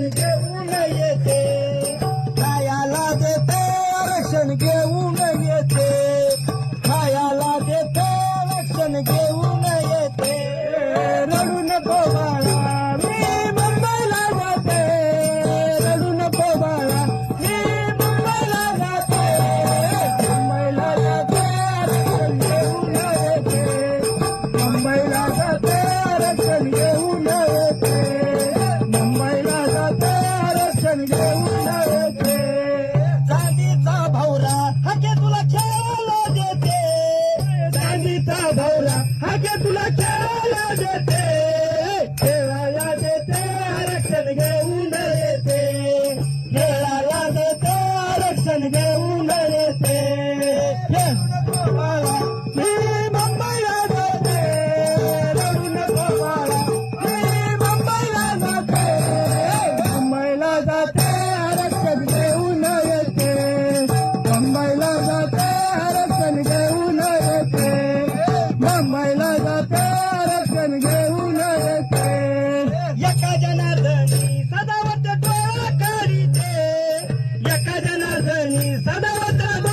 आरक्षण घेऊन येते. कायाला देते आरक्षण घेऊन हाके तुला खेळायला देते. चांदीचा भवरा हाके तुला खेळायला देते. खेळायला देते आरक्षण घेऊन येते. खेळायला देते आरक्षण घेऊन येते. Tata